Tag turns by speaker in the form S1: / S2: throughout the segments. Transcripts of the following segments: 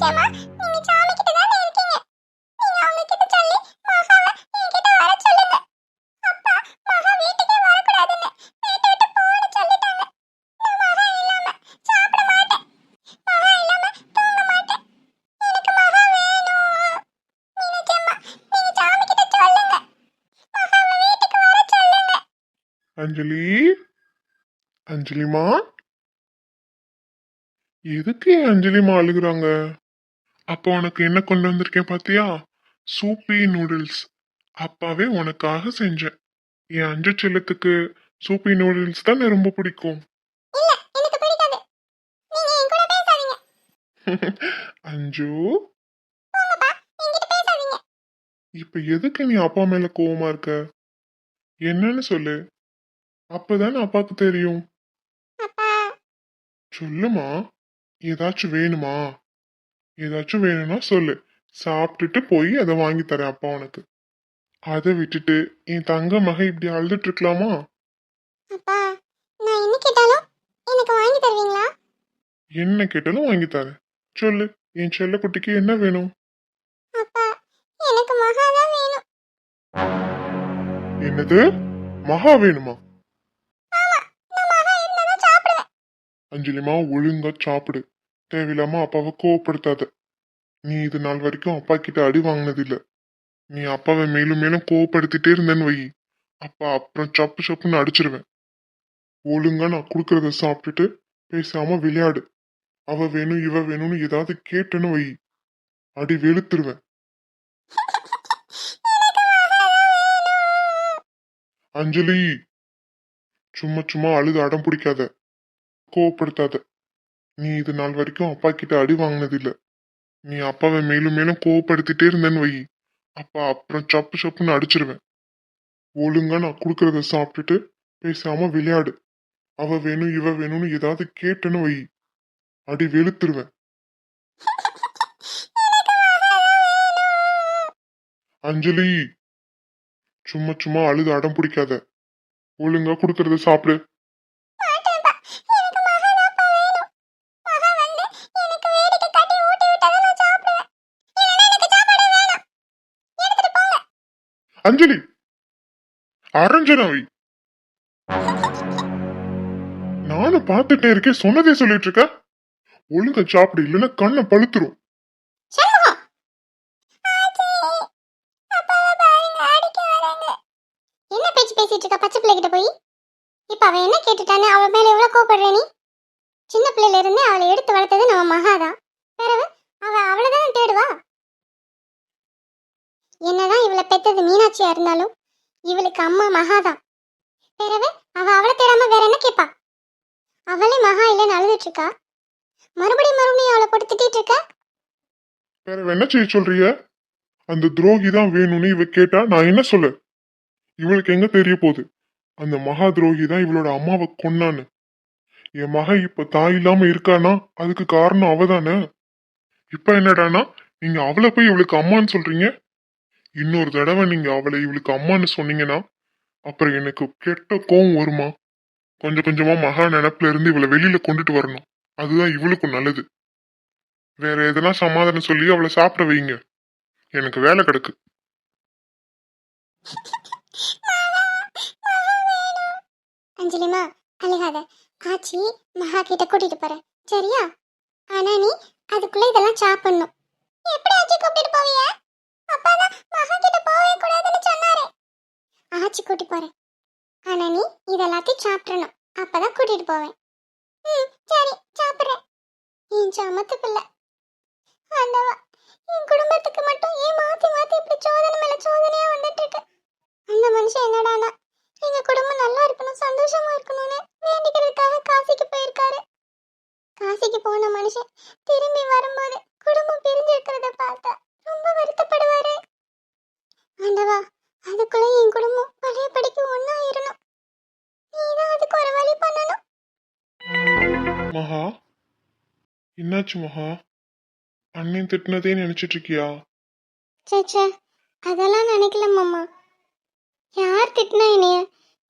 S1: நிச்சயமா நீங்க சாமி கிட்ட தானே இருக்கீங்க? நீங்க அவங்க கிட்ட சொல்லி மகாவை என்கிட்ட வர சொல்லுங்க. அப்பா மகா வீட்டுக்கே வரக்கூடாதுன்னு வீட்டை விட்டு போன்னு சொல்லிட்டாங்க. நான் மகா இல்லாம சாப்பிட மாட்டேன். மகா இல்லாம தூங்க மாட்டேன். எனக்கு மகா வேணும். நிச்சயமா நீங்க சாமி கிட்ட சொல்லுங்க. மகாவை வீட்டுக்கு வர சொல்லுங்க.
S2: அஞ்சலி அஞ்சலிமா எதுக்கு அஞ்சலிமா அழுகுறாங்க? அப்போ உனக்கு என்ன கொண்டு வந்திருக்கேன் பாத்தியா? சூப்பி நூடுல்ஸ் அப்பாவே உனக்காக செஞ்சேன். என் அஞ்சு செல்லத்துக்கு சூப்பி நூடுல்ஸ் தான் ரொம்ப பிடிக்கும். அஞ்சு? இப்ப எதுக்கு நீ அப்பா மேல கோவமா இருக்க? என்னன்னு சொல்லு. அப்பதானே அப்பாக்கு தெரியும். சொல்லுமா. ஏதாச்சும் வேணுமா? ஏதாச்சும் வேணும்னா சொல்லு. சாப்பிட்டுட்டு போய் அதை வாங்கி தரேன் அப்பா உனக்கு. அதை விட்டுட்டு என் தங்க மகன் இப்படி அழுதுட்டு இருக்கலாமா?
S1: அப்பா நான் என்ன கேட்டாலும் எனக்கு வாங்கி தருவீங்களா?
S2: என்ன கேட்டாலும் வாங்கி தரேன். சொல்லு என் செல்ல குட்டிக்கு என்ன வேணும்?
S1: அப்பா எனக்கு மகா தான் வேணும்.
S2: என்னது? மகா வேணுமா? அஞ்சலிமா ஒழுங்கா சாப்பிடு. தேவையில்லாம அப்பாவை கோவப்படுத்தாத. நீ இது நாள் வரைக்கும் அப்பா கிட்ட அடி வாங்கினதில்ல. நீ அப்பாவை மேலும் மேலும் கோவப்படுத்திட்டே இருந்தேன்னு வை. அப்பா அப்புறம் சப்பு சப்புன்னு அடிச்சிருவேன். ஒழுங்கா நான் கொடுக்கறத சாப்பிட்டுட்டு பேசாம விளையாடு. அவ வேணும் இவ வேணும்னு ஏதாவது கேட்டேன்னு வை. அடி வெளுத்துருவேன். அஞ்சலி சும்மா சும்மா அழுது அடம் பிடிக்காத. கோவப்படுத்தாத. நீ இது நாள் வரைக்கும் அப்பா கிட்ட அடி வாங்கினதில்ல. நீ அப்பாவை மேலும் மேலும் கோவப்படுத்திட்டே இருந்தேன்னு வை. அப்பா அப்புறம் சப்பு சப்புன்னு அடிச்சிருவேன். ஒழுங்கா நான் கொடுக்கறத சாப்பிட்டுட்டு பேசாம விளையாடு. அவ வேணும் இவ வேணும்னு ஏதாவது கேட்டேன்னு வை. அடி வெளுத்துருவேன். அஞ்சலி சும்மா சும்மா அழுது அடம் பிடிக்காத. ஒழுங்கா கொடுக்கறத சாப்பிடு. அஞ்சலி. அரஞ்சனாவி நானும் பார்த்துட்டே இருக்கேன். சொன்னதே சொல்லிட்டு இருக்க? ஒழுங்கா சாப்பிடு இல்லைன்னா கண்ணை பழுத்துரும்.
S1: சண்முகம்! ஆச்சி! அப்பாவை பாருங்க என்ன பேச்சு பேசிட்டு இருக்க? பச்சை பிள்ளைகிட்ட போய்? இப்ப அவ என்ன கேட்டுட்டான்னு அவ மேல எவ்வளவு கோபப்படுற நீ? சின்ன பிள்ளையில இருந்தே அவளை எடுத்து வளர்த்தது நம்ம மகாதான் பிறகு அவ அவளைதானே தேடுவா என்னதான் இவளை பெத்தது மீனாட்சியா இருந்தாலும் இவளுக்கு அம்மா மகாதான். பிறகு அவ அவளை தேடாம வேற என்ன கேப்பா? அவளே மகா இல்லைன்னு அழுதுட்டு இருக்கா மறுபடியும் மறுபடியும் அவளை போட்டு திட்டிட்டு இருக்கா
S2: வேற என்ன செய்ய சொல்றிய? அந்த துரோகி தான் வேணும்னு இவ கேட்டா நான் என்ன சொல்ல? இவளுக்கு எங்க தெரிய போகுது? அந்த மகா துரோகி தான் இவளோட அம்மாவை கொன்னான்னு. என் மகன் இப்ப தாய் இல்லாம இருக்கானா? அதுக்கு காரணம் அவதானே? இப்ப என்னடானா? நீங்க அவளை போய் இவளுக்கு அம்மான்னு சொல்றீங்க? இன்னொரு தடவை நீங்க அவளை இவளுக்கு அம்மான்னு சொன்னீங்கன்னா அப்புறம் எனக்கு கெட்ட கோவம் வருமா? கொஞ்சம் கொஞ்சமா மகா நினப்புல இருந்து இவளை வெளியில கொண்டுட்டு வரணும். அதுதான் இவளுக்கும் நல்லது. வேற எதனா சமாதானம் சொல்லி அவளை சாப்பிட வைங்க. எனக்கு வேலை கிடக்கு.
S1: அஞ்சலிமா அழுகாத. ஆச்சி மகா கிட்ட
S2: என்னாச்சு மகா? அண்ணன் திட்டினதே நினைச்சிட்டு இருக்கியா
S1: சேச்சே அதெல்லாம் நினைக்கல மாமா. யார் திட்டினா என்னைய?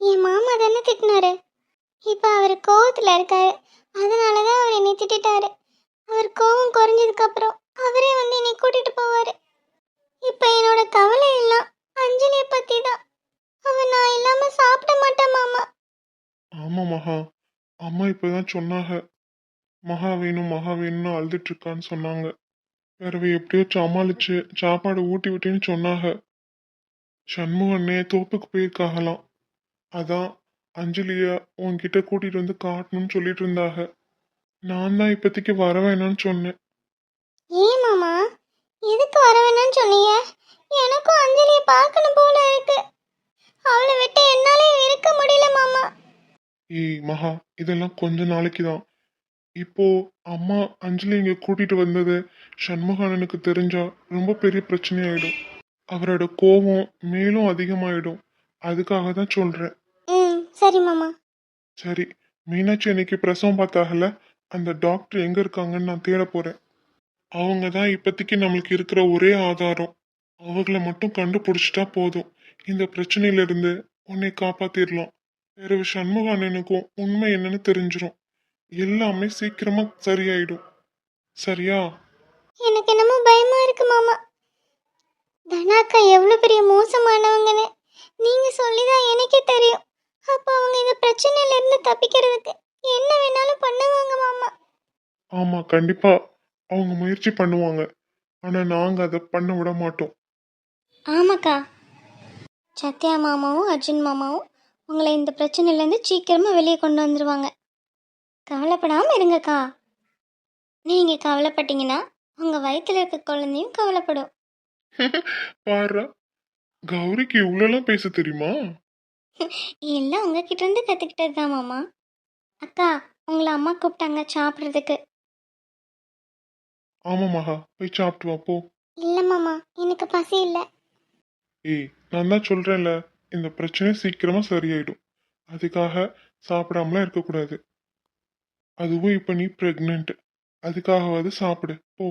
S1: என் மாமா தானே திட்டினாரு. இப்போ அவர் கோவத்தில் இருக்காரு. அதனால தான் அவர் என்னை திட்டிட்டாரு. அவர் கோவம் குறைஞ்சதுக்கு அப்புறம் அவரே வந்து என்னை கூட்டிட்டு போவாரு. இப்போ என்னோட கவலை எல்லாம் அஞ்சலியை பத்தி தான் அவன் நான் இல்லாம சாப்பிட மாட்டேன் மாமா.
S2: ஆமா மகா. அம்மா இப்பதான் சொன்னாங்க. மகா வேணும் மகா வேணும்னு அழுதுட்டு இருக்கான்னு சொன்னாங்க. பிறவு எப்படியோ சமாளிச்சு சாப்பாடு ஊட்டி விட்டேன்னு சொன்னாங்க. சண்முகண்ணே தோப்புக்கு போயிருக்காகலாம். அதான் அஞ்சலிய உன்கிட்ட கூட்டிட்டு வந்து காட்டணும்னு சொல்லிட்டு இருந்தாங்க நான் தான் இப்போதைக்கு வர வேணாம்னு சொன்னேன்.
S1: ஏன் மாமா? எதுக்கு வர வேணாம்னு சொன்னீங்க? எனக்கும் அஞ்சலியை பார்க்கணும் போல இருக்கு. அவளை விட்டு என்னாலே இருக்க முடியல மாமா.
S2: ஏய் மகா இதெல்லாம் கொஞ்ச நாளைக்கு தான் இப்போ அம்மா அஞ்சலி இங்க கூட்டிட்டு வந்தது சண்முகானனுக்கு தெரிஞ்சா ரொம்ப பெரிய பிரச்சனையாயிடும். அவரோட கோபம் மேலும் அதிகமாயிடும். அதுக்காக தான் சொல்றேன்.
S1: ம் சரி மாமா.
S2: சரி மீனாட்சி இன்னைக்கு பிரசவம் பார்த்தாகல? அந்த டாக்டர் எங்க இருக்காங்கன்னு நான் தேட போறேன். அவங்க தான் இப்போதைக்கு நம்மளுக்கு இருக்கிற ஒரே ஆதாரம். அவங்கள மட்டும் கண்டுபிடிச்சிட்டா போதும். இந்த பிரச்சனையில இருந்து உன்னை காப்பாத்திடலாம் பிறகு சண்முக அண்ணனுக்கும் உண்மை என்னன்னு தெரிஞ்சிரும். எல்லாமே சீக்கிரமா சரியாயிடும். சரியா?
S1: எனக்கு என்னமோ பயமா இருக்கு மாமா. தனாக்கா எவ்வளோ பெரிய மோசமானவங்கன்னு நீங்க சொல்லிதான் எனக்கே தெரியும். அப்போ அவங்க இந்த பிரச்சனையில இருந்து தப்பிக்கிறதுக்கு என்ன வேணாலும் பண்ணுவாங்க மாமா.
S2: ஆமா கண்டிப்பா. அவங்க முயற்சி பண்ணுவாங்க. ஆனா நாங்க அதை பண்ண விட மாட்டோம்.
S1: ஆமாக்கா. சத்யா மாமாவும் அர்ஜுன் மாமாவும் உங்களை இந்த பிரச்சனையிலேருந்து சீக்கிரமாக வெளியே கொண்டு வந்துடுவாங்க கவலைப்படாமல் இருங்கக்கா. நீங்கள் கவலைப்பட்டீங்கன்னா உங்கள் வயித்துல இருக்க குழந்தையும் கவலைப்படும்.
S2: பாரு கௌரிக்கு இவ்வளோலாம் பேச தெரியுமா?
S1: எல்லாம் உங்ககிட்ட இருந்து கற்றுக்கிட்டது தான் மாமா. அக்கா உங்களை அம்மா கூப்பிட்டாங்க சாப்பிட்றதுக்கு.
S2: ஆமா மகா போய் சாப்பிட்டு வா போ.
S1: இல்லை மாமா எனக்கு பசி இல்லை.
S2: ஏய் நான் தான் சொல்றேன்ல இந்த பிரச்சனை சீக்கிரமா சரியாயிடும். அதுக்காக சாப்பிடாமலாம் இருக்கக்கூடாது. அதுவும் இப்போ நீ பிரெக்னென்ட் அதுக்காகவாது சாப்பிடு. போ.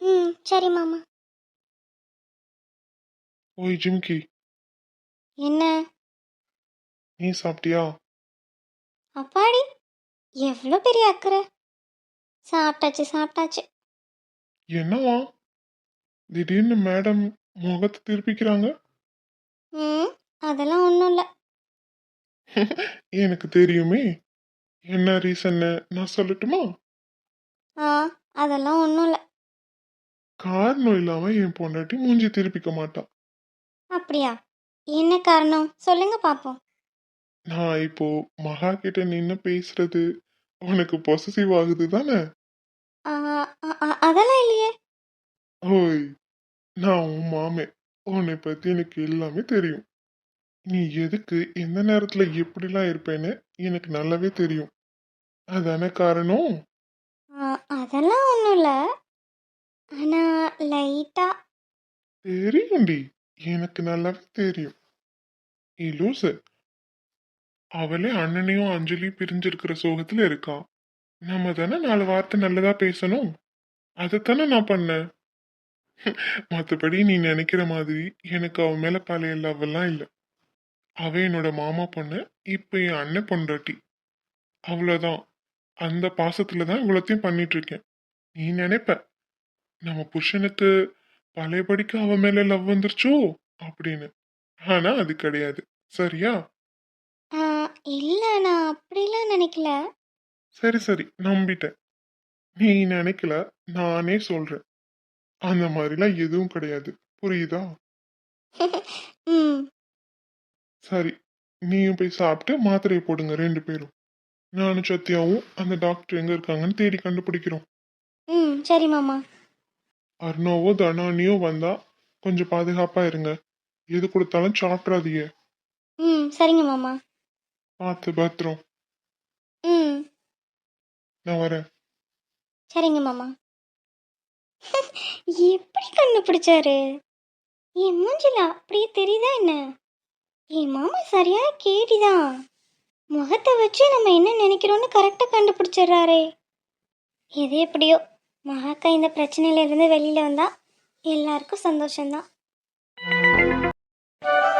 S1: ம் சரி மாமா.
S2: ஓய் ஜிம்கி
S1: என்ன?
S2: நீ சாப்பிட்டியா?
S1: அப்பாடி எவ்வளோ பெரிய அக்கறை. சாப்பிட்டாச்சு சாப்பிட்டாச்சு.
S2: என்னவா? திடீர்னு மேடம் முகத்தை திருப்பிக்கிறாங்க.
S1: ம் அதெல்லாம் ஒன்றும் இல்லை.
S2: எனக்கு தெரியுமே. என்ன ரீசன்னு நான் சொல்லட்டுமா?
S1: ஆ அதெல்லாம் ஒன்றும் இல்லை.
S2: காரணம் இல்லாம என் பொண்டாட்டி மூஞ்சி திருப்பிக்க மாட்டான்
S1: அப்படியா? என்ன காரணம்? சொல்லுங்க பார்ப்போம்
S2: நான் இப்போ மகா கிட்ட நின்று பேசுறது உனக்கு பொசசிவ் ஆகுது தானே?
S1: ஆ, அதெல்லாம் இல்லையே.
S2: ஓய் நான் உன் மாமே. உன்னை பத்தி எனக்கு எல்லாமே தெரியும். நீ எதுக்கு எந்த நேரத்துல எப்படிலாம் இருப்பேன்னு எனக்கு நல்லாவே தெரியும். அதானே காரணம்?
S1: ஆ, அதெல்லாம் ஒன்றும் இல்லை. ஆனால் லைட்டாக
S2: தெரியும்டி. எனக்கு நல்லாவே தெரியும். ஏ லூசு. அவளே அண்ணனையும் அஞ்சலியும் பிரிஞ்சிருக்கிற சோகத்துல இருக்கா. நம்ம தானே நாலு வார்த்தை நல்லதா பேசணும்? அதைத்தானே நான் பண்ணேன் மற்றபடி நீ நினைக்கிற மாதிரி எனக்கு அவ மேல பழைய லவ் எல்லாம் இல்லை. அவ என்னோட மாமா பொண்ணு இப்ப என் அண்ணன் பொண்டாட்டி. அவ்வளோதான் அந்த பாசத்துல தான் இவ்வளோத்தையும் பண்ணிட்டு இருக்கேன் நீ நினைப்ப நம்ம புருஷனுக்கு பழையபடிக்கு அவ மேல லவ் வந்துருச்சோ? அப்படின்னு. ஆனா அது கிடையாது. சரியா?
S1: இல்லை நான் அப்படிலாம் நினைக்கல.
S2: சரி சரி. நம்பிட்டேன். நீ நினைக்கல நானே சொல்றேன். அந்த மாதிரிலாம் எதுவும் கிடையாது. புரியுதா?
S1: ம்.
S2: சரி நீயும் போய் சாப்பிட்டு மாத்திரையை போடுங்க ரெண்டு பேரும். நானும் சத்யாவும் அந்த டாக்டர் எங்க இருக்காங்கன்னு தேடி கண்டுபிடிக்கிறோம்.
S1: ம் சரி மாமா.
S2: அர்ணாவோ தனானியோ வந்தா கொஞ்சம் பாதுகாப்பா இருங்க. எது கொடுத்தாலும் சாப்பிட்றாதீங்க
S1: ம் சரிங்க மாமா.
S2: பார்த்து பத்திரம்.
S1: ம்.
S2: நான் வரேன்.
S1: சரிங்க மாமா. எப்படி கண்டுபிடிச்சாரு? என் மூஞ்சில அப்படியே தெரியுதா என்ன? என் மாமா சரியா கேடிதான் முகத்தை வச்சு நம்ம என்ன நினைக்கிறோன்னு கரெக்டாக கண்டுபிடிச்சிடுறாரே. எது எப்படியோ மகாக்கா இந்த பிரச்சனையிலேருந்து வெளியில் வந்தால் எல்லாருக்கும் சந்தோஷம்தான்.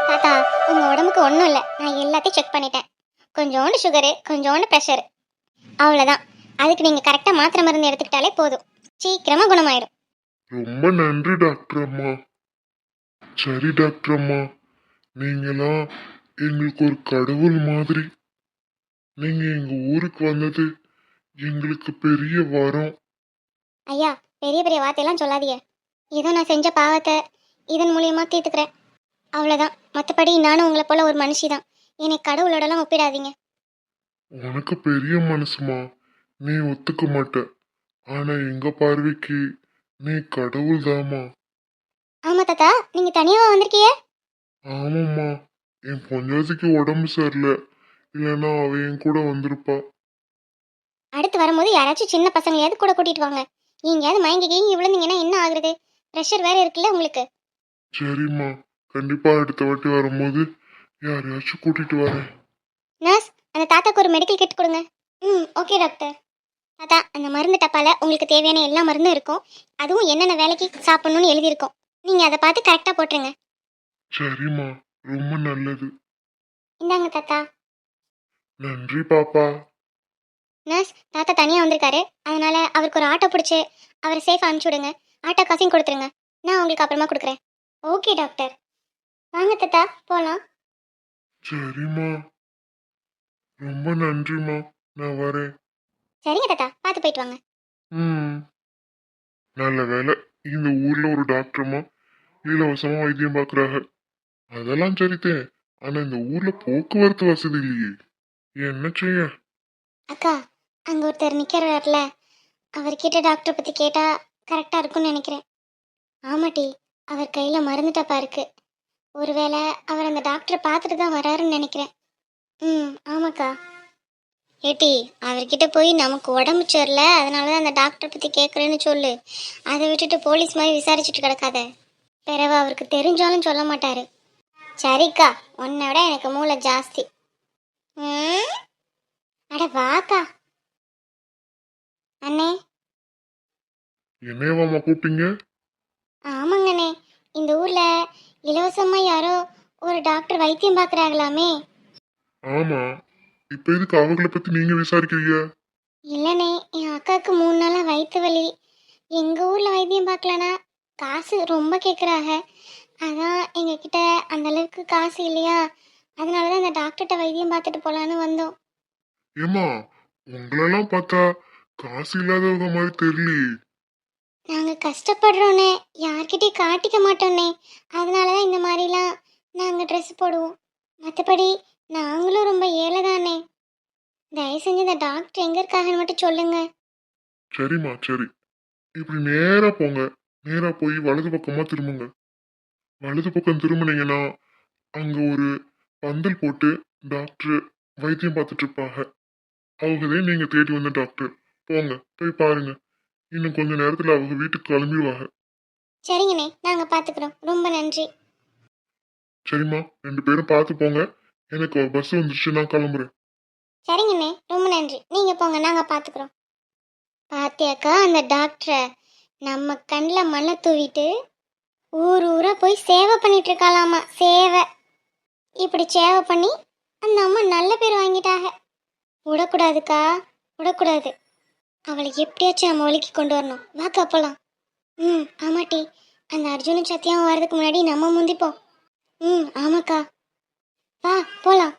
S1: தாத்தா உங்கள் உடம்புக்கு ஒன்றும் இல்லை. நான் எல்லாத்தையும் செக் பண்ணிட்டேன். கொஞ்சோண்டு சுகரு கொஞ்சோண்டு ப்ரெஷரு அவ்வளோதான் அதுக்கு நீங்கள் கரெக்டாக மாத்திரை மருந்து எடுத்துக்கிட்டாலே போதும். சீக்கிரமாக குணமாயிடும்
S3: ரொம்ப நன்றி டாக்டர் அம்மா. சரி டாக்டர் அம்மா. நீங்களாம் எங்களுக்கு ஒரு கடவுள் மாதிரி? நீங்க எங்க ஊருக்கு வந்தது எங்களுக்கு பெரிய வரம்.
S1: ஐயா பெரிய பெரிய வார்த்தையெல்லாம் சொல்லாதீங்க. ஏதோ நான் செஞ்ச பாவத்தை இதன் மூலியமா தீர்த்துக்கிறேன். அவ்வளோதான் மற்றபடி நானும் உங்களை போல ஒரு மனுஷி தான் என்னை கடவுளோடலாம் ஒப்பிடாதீங்க.
S3: உனக்கு பெரிய மனசுமா? நீ ஒத்துக்க மாட்ட. ஆனா எங்க பார்வைக்கு நீ கடவுள் தாமா
S1: ஆமா தாத்தா நீங்க தனியாவா வந்திருக்கீங்க?
S3: ஆமாம்மா. என் பொஞ்சாதிக்கு உடம்பு சரியில்லை. இல்லைன்னா அவ என் கூட வந்திருப்பா.
S1: அடுத்து வரும்போது யாராச்சும் சின்ன பசங்களையாவது கூட கூட்டிட்டு வாங்க. எங்கேயாவது மயங்கி கீங்கி விழுந்தீங்கன்னா என்ன ஆகுறது? ப்ரெஷர் வேற இருக்குல்ல உங்களுக்கு.
S3: சரிம்மா. கண்டிப்பா அடுத்த வாட்டி வரும்போது யாரையாச்சும் கூட்டிட்டு வரேன்.
S1: நர்ஸ் அந்த தாத்தாக்கு ஒரு மெடிக்கல் கிட் கொடுங்க. ம் ஓகே டாக்டர் தாத்தா அந்த மருந்து டப்பால உங்களுக்கு தேவையான எல்லா மருந்தும் இருக்கும். அதுவும் என்னென்ன வேலைக்கு சாப்பிடணும்னு எழுதியிருக்கும். நீங்கள் அதை பார்த்து கரெக்டாக போட்டுருங்க.
S3: சரிம்மா ரொம்ப நல்லது.
S1: இந்தாங்க தாத்தா.
S3: நன்றி பாப்பா.
S1: நர்ஸ் தாத்தா தனியாக வந்திருக்காரு. அதனால அவருக்கு ஒரு ஆட்டோ பிடிச்சி அவரை சேஃபாக அனுப்பிச்சி விடுங்க. ஆட்டோ காசையும் கொடுத்துருங்க. நான் உங்களுக்கு அப்புறமா கொடுக்குறேன். ஓகே டாக்டர் வாங்க தாத்தா போகலாம்
S3: சரிம்மா. ரொம்ப நன்றிம்மா. நான் வரேன்.
S1: சரிங்க தாத்தா பார்த்து போயிட்டு வாங்க.
S3: ம். நல்ல வேலை இந்த ஊர்ல ஒரு டாக்டர்மா இலவசமா வைத்தியம் பார்க்கறாங்க. அதெல்லாம் சரித்தேன் ஆனா இந்த ஊர்ல போக்குவரத்து வசதி இல்லையே. என்ன செய்ய?
S1: அக்கா அங்கே ஒருத்தர் நிற்கிறார்ல அவர்கிட்ட டாக்டர் பற்றி கேட்டால் கரெக்டாக இருக்கும்னு நினைக்கிறேன். ஆமாட்டி அவர் கையில் மருந்து டப்பா இருக்கு ஒருவேளை அவர் அந்த டாக்டரை பார்த்துட்டு தான் வராருன்னு நினைக்கிறேன். ம் ஆமாக்கா. ஏட்டி அவர்கிட்ட போய் நமக்கு உடம்பு சரியில்ல அதனால தான் அந்த டாக்டர் பற்றி கேட்குறேன்னு சொல்லு. அதை விட்டுட்டு போலீஸ் மாதிரி விசாரிச்சுட்டு கிடக்காத. பிறவை அவருக்கு தெரிஞ்சாலும் சொல்ல மாட்டாரு. சரிக்கா உன்னை விட எனக்கு மூளை ஜாஸ்தி. அட வாக்கா அண்ணே.
S3: என்னையவாம்மா கூப்பிட்டீங்க?
S1: ஆமாங்கண்ணே. இந்த ஊர்ல இலவசமா யாரோ ஒரு டாக்டர் வைத்தியம் பார்க்கறாங்களாமே
S3: ஆமா. இப்ப எதுக்கு அவங்கள பத்தி நீங்க விசாரிக்கிறீங்க?
S1: இல்லைண்ணே என் அக்காவுக்கு மூணு நாளா வயிற்று வலி. எங்க ஊர்ல வைத்தியம் பார்க்கலனா காசு ரொம்ப கேட்குறாங்க அதான் எங்ககிட்ட அந்த அளவுக்கு காசு இல்லையா? அதனால தான் இந்த டாக்டர்கிட்ட வைத்தியம் பார்த்துட்டு போலான்னு வந்தோம்.
S3: ஏமா உங்களெல்லாம் பார்த்தா காசு இல்லாதவங்க மாதிரி தெரியலையே.
S1: நாங்கள் கஷ்டப்படுறோன்னே யார்கிட்டயும் காட்டிக்க மாட்டோன்னே அதனால தான் இந்த மாதிரிலாம் நாங்கள் ட்ரெஸ் போடுவோம். மற்றபடி நாங்களும் ரொம்ப ஏழை தானே தயவு செஞ்சு இந்த டாக்டர் எங்கே இருக்காங்கன்னு மட்டும் சொல்லுங்க.
S3: சரிம்மா சரி. இப்படி நேரா போங்க. நேரா போய் வலது பக்கமா திரும்புங்க. வலது பக்கம் திரும்பினீங்கன்னா அங்க ஒரு பந்தல் போட்டு டாக்டர் வைத்தியம் பார்த்துட்டு இருப்பாங்க. அவங்கதே நீங்க தேடி வந்த டாக்டர் போங்க போய் பாருங்க. இன்னும் கொஞ்ச நேரத்துல அவங்க வீட்டுக்கு கிளம்பிடுவாங்க.
S1: சரிங்கண்ணே நாங்கள் பார்த்துக்குறோம் ரொம்ப நன்றி.
S3: சரிம்மா ரெண்டு பேரும் பார்த்து போங்க. எனக்கு ஒரு பஸ் வந்துருச்சு நான் கிளம்புறேன்.
S1: சரிங்கண்ணே ரொம்ப நன்றி. நீங்கள் போங்க நாங்கள் பார்த்துக்குறோம் பாத்தியாக்கா அந்த டாக்டரை நம்ம கண்ணில் மண்ணை தூவிட்டு ஊர் ஊரா போய் சேவை பண்ணிட்டு இருக்காளாமா சேவை. இப்படி சேவை பண்ணி அந்த அம்மா நல்ல பேர் வாங்கிட்டாங்க. விடக்கூடாதுக்கா விடக்கூடாது. அவளை எப்படியாச்சும் நம்ம ஒழுக்கி கொண்டு வரணும். வாக்கா போகலாம் ம் ஆமாட்டி. அந்த அர்ஜுனும் சத்தியாவும் வர்றதுக்கு முன்னாடி நம்ம முந்திப்போம். ம் ஆமாக்கா. வா போகலாம்